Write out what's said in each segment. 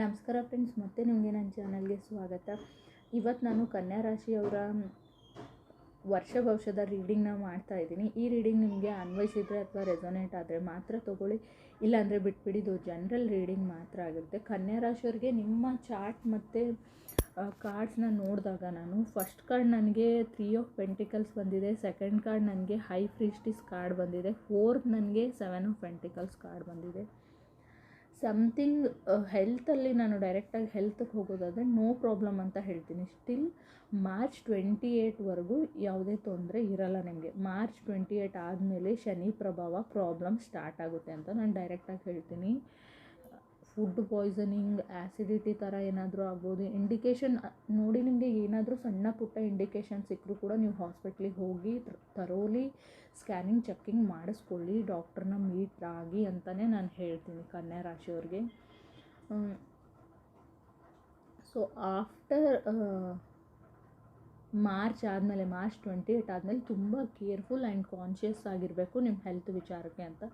ನಮಸ್ಕಾರ ಫ್ರೆಂಡ್ಸ್ ಮತ್ತೆ ನಿಮಗೆ ನನ್ನ ಚಾನಲ್ಗೆ ಸ್ವಾಗತ. ಇವತ್ತು ನಾನು ಕನ್ಯಾ ರಾಶಿಯವರ ವರ್ಷ ಭವಿಷ್ಯದ ರೀಡಿಂಗ್ನ ಮಾಡ್ತಾ ಇದ್ದೀನಿ. ಈ ರೀಡಿಂಗ್ ನಿಮಗೆ ಅನ್ವಯಿಸಿದರೆ ಅಥವಾ ರೆಸೊನೇಟ್ ಆದರೆ ಮಾತ್ರ ತೊಗೊಳ್ಳಿ. ಇಲ್ಲಾಂದರೆ ಬಿಟ್ಬಿಡಿ, ಇದು ಜನರಲ್ ರೀಡಿಂಗ್ ಮಾತ್ರ ಆಗಿರುತ್ತೆ ಕನ್ಯಾ ರಾಶಿಯವರಿಗೆ ನಿಮ್ಮ ಚಾರ್ಟ್ ಮತ್ತು ಕಾರ್ಡ್ಸ್ನ ನೋಡಿದಾಗ ನಾನು ಫಸ್ಟ್ ಕಾರ್ಡ್ ನನಗೆ ತ್ರೀ ಆಫ್ ಪೆಂಟಿಕಲ್ಸ್ ಬಂದಿದೆ. ಸೆಕೆಂಡ್ ಕಾರ್ಡ್ ನನಗೆ ಹೈ ಫ್ರಿಸ್ಟಿಸ್ ಕಾರ್ಡ್ ಬಂದಿದೆ. ಫೋರ್ತ್ ನನಗೆ ಸೆವೆನ್ ಆಫ್ ಪೆಂಟಿಕಲ್ಸ್ ಕಾರ್ಡ್ ಬಂದಿದೆ. ಸಮಥಿಂಗ್ ಹೆಲ್ತಲ್ಲಿ ನಾನು ಡೈರೆಕ್ಟಾಗಿ ಹೆಲ್ತ್ಗೆ ಹೋಗೋದಾದರೆ ನೋ ಪ್ರಾಬ್ಲಮ್ ಅಂತ ಹೇಳ್ತೀನಿ. ಸ್ಟಿಲ್ ಮಾರ್ಚ್ ಟ್ವೆಂಟಿ ಏಯ್ಟ್ವರೆಗೂ ಯಾವುದೇ ತೊಂದರೆ ಇರಲ್ಲ ನಿಮಗೆ. ಮಾರ್ಚ್ ಟ್ವೆಂಟಿ ಏಯ್ಟ್ ಆದಮೇಲೆ ಶನಿ ಪ್ರಭಾವ ಪ್ರಾಬ್ಲಮ್ ಸ್ಟಾರ್ಟ್ ಆಗುತ್ತೆ ಅಂತ ನಾನು ಡೈರೆಕ್ಟಾಗಿ ಹೇಳ್ತೀನಿ. ಫುಡ್ ಪಾಯ್ಸನಿಂಗ್ ಆ್ಯಸಿಡಿಟಿ ಥರ ಏನಾದರೂ ಆಗ್ಬೋದು. ಇಂಡಿಕೇಶನ್ ನೋಡಿ ನಿಮಗೆ ಏನಾದರೂ ಸಣ್ಣ ಪುಟ್ಟ ಇಂಡಿಕೇಶನ್ ಸಿಕ್ಕರೂ ಕೂಡ ನೀವು ಹಾಸ್ಪಿಟ್ಲಿಗೆ ಹೋಗಿ ತರೋಲಿ ಸ್ಕ್ಯಾನಿಂಗ್ ಚೆಕ್ಕಿಂಗ್ ಮಾಡಿಸ್ಕೊಳ್ಳಿ. ಡಾಕ್ಟ್ರನ್ನ ಮೀಟ್ ಆಗಿ ಅಂತಲೇ ನಾನು ಹೇಳ್ತೀನಿ ಕನ್ಯಾ ರಾಶಿಯವ್ರಿಗೆ ಸೊ ಆಫ್ಟರ್ ಮಾರ್ಚ್ ಆದಮೇಲೆ ಮಾರ್ಚ್ ಟ್ವೆಂಟಿ ಏಯ್ಟ್ ಆದಮೇಲೆ ತುಂಬ ಕೇರ್ಫುಲ್ ಆ್ಯಂಡ್ ಕಾನ್ಷಿಯಸ್ ಆಗಿರಬೇಕು ನಿಮ್ಮ ಹೆಲ್ತ್ ವಿಚಾರಕ್ಕೆ ಅಂತ.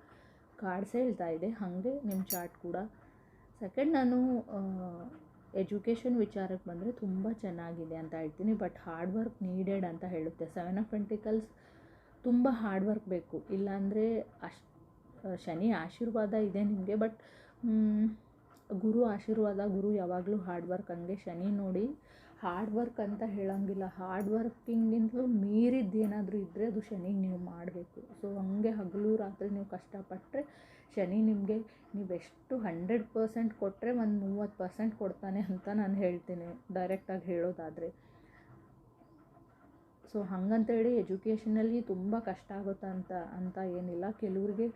ಕಾರ್ಡ್ಸ್ ಹೇಳ್ತಾ ಇದೆ. ಹಾಗೆ ನಿಮ್ಮ ಚಾರ್ಟ್ ಕೂಡ. ಸೆಕೆಂಡ್ ನಾನು ಎಜುಕೇಷನ್ ವಿಚಾರಕ್ಕೆ ಬಂದರೆ ತುಂಬ ಚೆನ್ನಾಗಿದೆ ಅಂತ ಹೇಳ್ತೀನಿ ಬಟ್ ಹಾರ್ಡ್ ವರ್ಕ್ ನೀಡೆಡ್ ಅಂತ ಹೇಳುತ್ತೆ. ಸೆವೆನ್ ಆಫ್ ಪೆಂಟಿಕಲ್ಸ್ ತುಂಬ ಹಾರ್ಡ್ ವರ್ಕ್ ಬೇಕು. ಇಲ್ಲಾಂದರೆ ಅಷ್ಟು ಶನಿ ಆಶೀರ್ವಾದ ಇದೆ ನಿಮಗೆ ಬಟ್ ಗುರು ಆಶೀರ್ವಾದ, ಗುರು ಯಾವಾಗಲೂ ಹಾರ್ಡ್ ವರ್ಕ್ ಹಂಗೆ ಶನಿ ನೋಡಿ ಹಾರ್ಡ್ ವರ್ಕ್ ಅಂತ ಹೇಳೋಂಗಿಲ್ಲ. ಹಾರ್ಡ್ ವರ್ಕಿಂಗಿಂತಲೂ ಮೀರಿದ್ದು ಏನಾದರೂ ಇದ್ದರೆ ಅದು ಶನಿಗೆ ನೀವು ಮಾಡಬೇಕು. ಸೊ ಹಂಗೆ ಹಗಲು ರಾತ್ರಿ ನೀವು ಕಷ್ಟಪಟ್ಟರೆ ಶನಿ ನಿಮಗೆ ನೀವೆಷ್ಟು ಹಂಡ್ರೆಡ್ ಪರ್ಸೆಂಟ್ ಕೊಟ್ಟರೆ ಒಂದು ಮೂವತ್ತು ಪರ್ಸೆಂಟ್ ಕೊಡ್ತಾನೆ ಅಂತ ನಾನು ಹೇಳ್ತೀನಿ ಡೈರೆಕ್ಟಾಗಿ ಹೇಳೋದಾದರೆ. ಸೊ ಹಾಗಂತೇಳಿ ಎಜುಕೇಷನಲ್ಲಿ ತುಂಬ ಕಷ್ಟ ಆಗುತ್ತೆ ಅಂತ ಅಂತ ಏನಿಲ್ಲ. ಕೆಲವ್ರಿಗೆ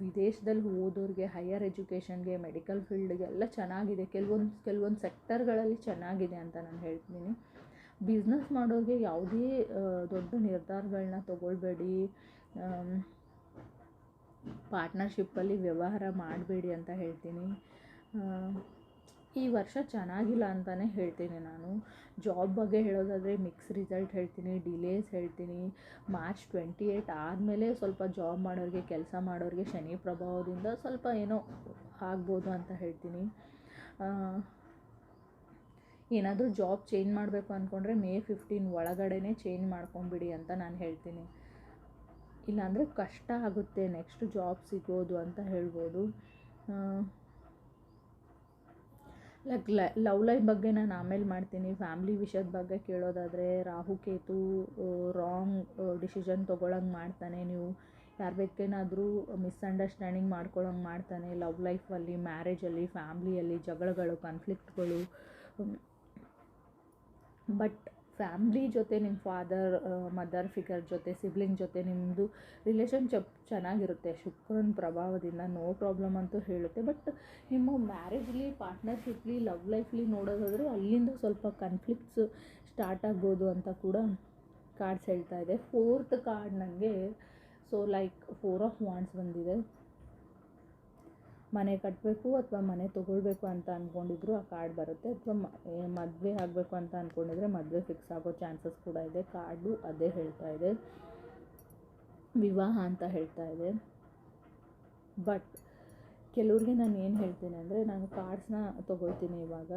ವಿದೇಶದಲ್ಲಿ ಓದೋರಿಗೆ ಹೈಯರ್ ಎಜುಕೇಷನ್ಗೆ ಮೆಡಿಕಲ್ ಫೀಲ್ಡ್ಗೆ ಎಲ್ಲ ಚೆನ್ನಾಗಿದೆ. ಕೆಲವೊಂದು ಕೆಲವೊಂದು ಸೆಕ್ಟರ್ಗಳಲ್ಲಿ ಚೆನ್ನಾಗಿದೆ ಅಂತ ನಾನು ಹೇಳ್ತೀನಿ. ಬಿಸ್ನೆಸ್ ಮಾಡೋರಿಗೆ ಯಾವುದೇ ದೊಡ್ಡ ನಿರ್ಧಾರಗಳನ್ನ ತೊಗೊಳ್ಬೇಡಿ. ಪಾರ್ಟ್ನರ್ಶಿಪ್ಪಲ್ಲಿ ವ್ಯವಹಾರ ಮಾಡಬೇಡಿ ಅಂತ ಹೇಳ್ತೀನಿ. ಈ ವರ್ಷ ಚೆನ್ನಾಗಿಲ್ಲ ಅಂತಲೇ ಹೇಳ್ತೀನಿ ನಾನು. ಜಾಬ್ ಬಗ್ಗೆ ಹೇಳೋದಾದರೆ ಮಿಕ್ಸ್ ರಿಸಲ್ಟ್ ಹೇಳ್ತೀನಿ, ಡಿಲೇಸ್ ಹೇಳ್ತೀನಿ. ಮಾರ್ಚ್ ಟ್ವೆಂಟಿ ಏಯ್ಟ್ ಆದಮೇಲೆ ಸ್ವಲ್ಪ ಜಾಬ್ ಮಾಡೋರಿಗೆ, ಕೆಲಸ ಮಾಡೋರಿಗೆ ಶನಿ ಪ್ರಭಾವದಿಂದ ಸ್ವಲ್ಪ ಏನೋ ಆಗ್ಬೋದು ಅಂತ ಹೇಳ್ತೀನಿ. ಏನಾದರೂ ಜಾಬ್ ಚೇಂಜ್ ಮಾಡಬೇಕು ಅಂದ್ಕೊಂಡ್ರೆ ಮೇ ಫಿಫ್ಟೀನ್ ಒಳಗಡೆನೇ ಚೇಂಜ್ ಮಾಡ್ಕೊಂಬಿಡಿ ಅಂತ ನಾನು ಹೇಳ್ತೀನಿ. ಇಲ್ಲಾಂದರೆ ಕಷ್ಟ ಆಗುತ್ತೆ ನೆಕ್ಸ್ಟ್ ಜಾಬ್ ಸಿಗೋದು ಅಂತ ಹೇಳ್ಬೋದು. ಲೈಕ್ ಲವ್ ಲೈಫ್ ಬಗ್ಗೆ ನಾನು ಆಮೇಲೆ ಮಾಡ್ತೀನಿ. ಫ್ಯಾಮ್ಲಿ ವಿಷಯದ ಬಗ್ಗೆ ಕೇಳೋದಾದರೆ ರಾಹು, ಕೇತು ರಾಂಗ್ ಡಿಸಿಷನ್ ತೊಗೊಳಂಗೆ ಮಾಡ್ತಾನೆ ನೀವು. ಯಾರ ಬೇಕೇನಾದರೂ ಮಿಸ್ಅಂಡರ್ಸ್ಟ್ಯಾಂಡಿಂಗ್ ಮಾಡ್ಕೊಳ್ಳೋಂಗೆ ಮಾಡ್ತಾನೆ. ಲವ್ ಲೈಫಲ್ಲಿ ಮ್ಯಾರೇಜಲ್ಲಿ ಫ್ಯಾಮ್ಲಿಯಲ್ಲಿ ಜಗಳಗಳು ಕಾನ್ಫ್ಲಿಕ್ಟ್ಗಳು ಬಟ್ ಫ್ಯಾಮ್ಲಿ ಜೊತೆ ನಿಮ್ಮ ಫಾದರ್ ಮದರ್ ಫಿಗರ್ ಜೊತೆ ಸಿಬ್ಲಿಂಗ್ ಜೊತೆ ನಿಮ್ಮದು ರಿಲೇಷನ್ಶಿಪ್ ಚೆನ್ನಾಗಿರುತ್ತೆ. ಶುಕ್ರನ ಪ್ರಭಾವದಿಂದ ನೋ ಪ್ರಾಬ್ಲಮ್ ಅಂತೂ ಹೇಳುತ್ತೆ. ಬಟ್ ನಿಮ್ಮ ಮ್ಯಾರೇಜ್ಲಿ ಪಾರ್ಟ್ನರ್ಶಿಪ್ಲಿ ಲವ್ ಲೈಫ್ಲಿ ನೋಡೋದಾದರೆ ಅಲ್ಲಿಂದ ಸ್ವಲ್ಪ ಕನ್ಫ್ಲಿಕ್ಟ್ಸ್ ಸ್ಟಾರ್ಟ್ ಆಗ್ಬೋದು ಅಂತ ಕೂಡ ಕಾರ್ಡ್ಸ್ ಹೇಳ್ತಾ ಇದೆ. ಫೋರ್ತ್ ಕಾರ್ಡ್ ನನಗೆ so like four of wands ಬಂದಿದೆ. ಮನೆ ಕಟ್ಟಬೇಕು ಅಥವಾ ಮನೆ ತೊಗೊಳ್ಬೇಕು ಅಂತ ಅಂದ್ಕೊಂಡಿದ್ರು ಆ ಕಾರ್ಡ್ ಬರುತ್ತೆ. ಅಥವಾ ಮದುವೆ ಆಗಬೇಕು ಅಂತ ಅಂದ್ಕೊಂಡಿದ್ರೆ ಮದುವೆ ಫಿಕ್ಸ್ ಆಗೋ ಚಾನ್ಸಸ್ ಕೂಡ ಇದೆ. ಕಾರ್ಡು ಅದೇ ಹೇಳ್ತಾ ಇದೆ. ವಿವಾಹ ಅಂತ ಹೇಳ್ತಾ ಇದೆ. ಬಟ್ ಕೆಲವ್ರಿಗೆ ನಾನು ಏನು ಹೇಳ್ತೀನಿ ಅಂದರೆ ನಾನು ಕಾರ್ಡ್ಸ್ನ ತೊಗೊಳ್ತೀನಿ ಇವಾಗ.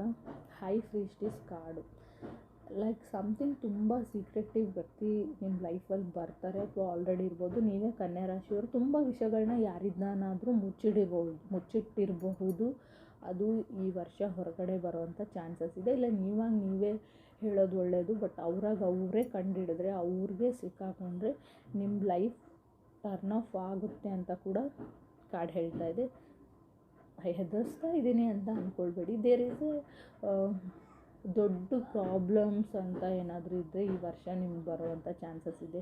High priestess card like something ತುಂಬ ಸೀಕ್ರೆಟಿವ್ ವ್ಯಕ್ತಿ ನಿಮ್ಮ ಲೈಫಲ್ಲಿ ಬರ್ತಾರೆ ಅಥವಾ ಆಲ್ರೆಡಿ ಇರ್ಬೋದು. ನೀವೇ ಕನ್ಯಾ ರಾಶಿಯವರು ತುಂಬ ವಿಷಯಗಳನ್ನ ಯಾರಿದ್ದಾನಾದರೂ ಮುಚ್ಚಿಡಿರ್ಬೋದು ಮುಚ್ಚಿಟ್ಟಿರಬಹುದು. ಅದು ಈ ವರ್ಷ ಹೊರಗಡೆ ಬರೋವಂಥ ಚಾನ್ಸಸ್ ಇದೆ. ಇಲ್ಲ, ನೀವಾಗ ನೀವೇ ಹೇಳೋದು ಒಳ್ಳೆಯದು ಬಟ್ ಅವ್ರಾಗ ಅವರೇ ಕಂಡುಹಿಡಿದ್ರೆ ಅವ್ರಿಗೆ ಸಿಕ್ಕಾಕೊಂಡ್ರೆ ನಿಮ್ಮ ಲೈಫ್ ಟರ್ನ್ ಆಫ್ ಆಗುತ್ತೆ ಅಂತ ಕೂಡ ಕಾರ್ಡ್ ಹೇಳ್ತಾ ಇದೆ. ಹೆದರ್ಸ್ತಾ ಇದ್ದೀನಿ ಅಂತ ಅಂದ್ಕೊಳ್ಬೇಡಿ ದೇರ್ ಈಸ್ ಎ ದೊಡ್ಡ ಪ್ರಾಬ್ಲಮ್ಸ್ ಅಂತ ಏನಾದರೂ ಇದ್ದರೆ ಈ ವರ್ಷ ನಿಮ್ಗೆ ಬರುವಂಥ ಚಾನ್ಸಸ್ ಇದೆ.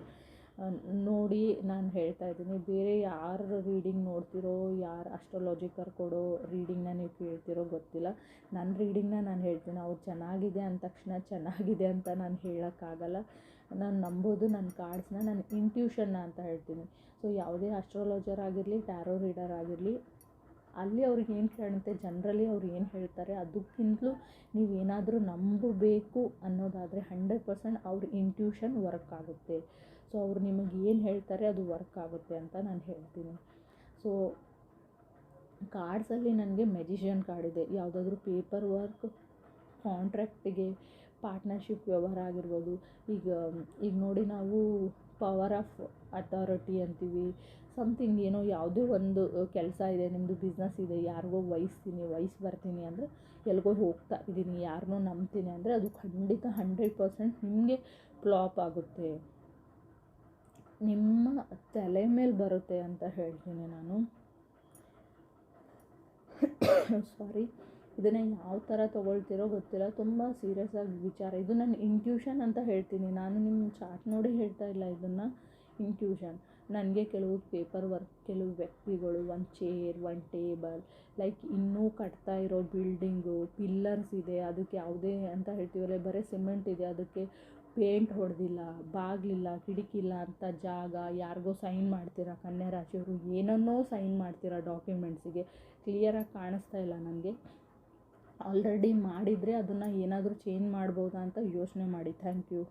ನೋಡಿ ನಾನು ಹೇಳ್ತಾ ಇದ್ದೀನಿ, ಬೇರೆ ಯಾರು ರೀಡಿಂಗ್ ನೋಡ್ತಿರೋ, ಯಾರು ಅಸ್ಟ್ರಾಲಜಿಕರ್ ಕೊಡೋ ರೀಡಿಂಗ್ನ ನೀವು ಕೇಳ್ತಿರೋ ಗೊತ್ತಿಲ್ಲ. ನನ್ನ ರೀಡಿಂಗ್ನ ನಾನು ಹೇಳ್ತೀನಿ, ಅವ್ರು ಚೆನ್ನಾಗಿದೆ ಅಂದ ತಕ್ಷಣ ಚೆನ್ನಾಗಿದೆ ಅಂತ ನಾನು ಹೇಳೋಕ್ಕಾಗಲ್ಲ. ನಾನು ನಂಬೋದು ನನ್ನ ಕಾರ್ಡ್ಸ್ನ ನನ್ನ ಇಂಟ್ಯೂಷನ್ನ ಅಂತ ಹೇಳ್ತೀನಿ. ಸೊ ಯಾವುದೇ ಅಸ್ಟ್ರಾಲಜರ್ ಆಗಿರಲಿ ಟ್ಯಾರೋ ರೀಡರ್ ಆಗಿರಲಿ ಅಲ್ಲಿ ಅವ್ರಿಗೆ ಏನು ಕಾಣುತ್ತೆ ಜನರಲಿ ಅವ್ರು ಏನು ಹೇಳ್ತಾರೆ ಅದಕ್ಕಿಂತಲೂ ನೀವು ಏನಾದರೂ ನಂಬಬೇಕು ಅನ್ನೋದಾದರೆ ಹಂಡ್ರೆಡ್ ಪರ್ಸೆಂಟ್ ಅವ್ರ ಇಂಟ್ಯೂಷನ್ ವರ್ಕ್ ಆಗುತ್ತೆ. ಸೊ ಅವ್ರು ನಿಮಗೆ ಏನು ಹೇಳ್ತಾರೆ ಅದು ವರ್ಕ್ ಆಗುತ್ತೆ ಅಂತ ನಾನು ಹೇಳ್ತೀನಿ. ಸೊ ಕಾರ್ಡ್ಸಲ್ಲಿ ನನಗೆ ಮೆಜಿಷಿಯನ್ ಕಾರ್ಡ್ ಇದೆ. ಯಾವುದಾದ್ರೂ ಪೇಪರ್ ವರ್ಕ್ ಕಾಂಟ್ರ್ಯಾಕ್ಟಿಗೆ ಪಾರ್ಟ್ನರ್ಶಿಪ್ ವ್ಯವಹಾರ ಆಗಿರ್ಬೋದು. ಈಗ ಈಗ ನೋಡಿ ನಾವು ಪವರ್ ಆಫ್ ಅಥಾರಿಟಿ ಅಂತೀವಿ. ಸಮಥಿಂಗ್ ಏನೋ ಯಾವುದೇ ಒಂದು ಕೆಲಸ ಇದೆ ನಿಮ್ಮದು ಬಿಸ್ನೆಸ್ ಇದೆ, ಯಾರಿಗೋ ವಹಿಸ್ತೀನಿ, ವಹಿಸಿ ಬರ್ತೀನಿ ಅಂದರೆ ಎಲ್ಗೋ ಹೋಗ್ತಾ ಇದ್ದೀನಿ ಯಾರನ್ನೋ ನಂಬ್ತೀನಿ ಅಂದರೆ ಅದು ಖಂಡಿತ ಹಂಡ್ರೆಡ್ ಪರ್ಸೆಂಟ್ ನಿಮಗೆ ಫ್ಲಾಪ್ ಆಗುತ್ತೆ. ನಿಮ್ಮ ತಲೆ ಮೇಲೆ ಬರುತ್ತೆ ಅಂತ ಹೇಳ್ತೀನಿ ನಾನು. ಸಾರಿ ಇದನ್ನು ಯಾವ ಥರ ತೊಗೊಳ್ತಿರೋ ಗೊತ್ತಿಲ್ಲ. ತುಂಬ ಸೀರಿಯಸ್ ಆಗಿ ವಿಚಾರ. ಇದು ನನ್ನ ಇಂಟ್ಯೂಷನ್ ಅಂತ ಹೇಳ್ತೀನಿ. ನಾನು ನಿಮ್ಮ ಚಾರ್ಟ್ ನೋಡಿ ಹೇಳ್ತಾ ಇಲ್ಲ ಇದನ್ನು. ಇಂಟ್ಯೂಷನ್ ನನಗೆ ಕೆಲವು ಪೇಪರ್ ವರ್ಕ್ ಕೆಲವು ವ್ಯಕ್ತಿಗಳು, ಒಂದು ಚೇರ್ ಒಂದು ಟೇಬಲ್ ಲೈಕ್ ಇನ್ನೂ ಕಟ್ತಾ ಇರೋ ಬಿಲ್ಡಿಂಗು ಪಿಲ್ಲರ್ಸ್ ಇದೆ. ಅದಕ್ಕೆ ಯಾವುದೇ ಅಂತ ಹೇಳ್ತೀವಲ್ಲ, ಬರೀ ಸಿಮೆಂಟ್ ಇದೆ. ಅದಕ್ಕೆ ಪೇಂಟ್ ಹೊಡೆದಿಲ್ಲ, ಬಾಗಿಲಿಲ್ಲ ಕಿಡಿಕಿಲ್ಲ ಅಂತ ಜಾಗ, ಯಾರಿಗೋ ಸೈನ್ ಮಾಡ್ತೀರಾ ಕನ್ಯಾ ರಾಶಿಯವರು ಏನನ್ನೋ ಸೈನ್ ಮಾಡ್ತೀರಾ ಡಾಕ್ಯುಮೆಂಟ್ಸಿಗೆ ಕ್ಲಿಯರಾಗಿ ಕಾಣಿಸ್ತಾ ಇಲ್ಲ ನನಗೆ. ಆಲ್ರೆಡಿ ಮಾಡಿದರೆ ಅದನ್ನು ಏನಾದರೂ ಚೇಂಜ್ ಮಾಡ್ಬೋದಾ ಅಂತ ಯೋಚನೆ ಮಾಡಿ. Thank you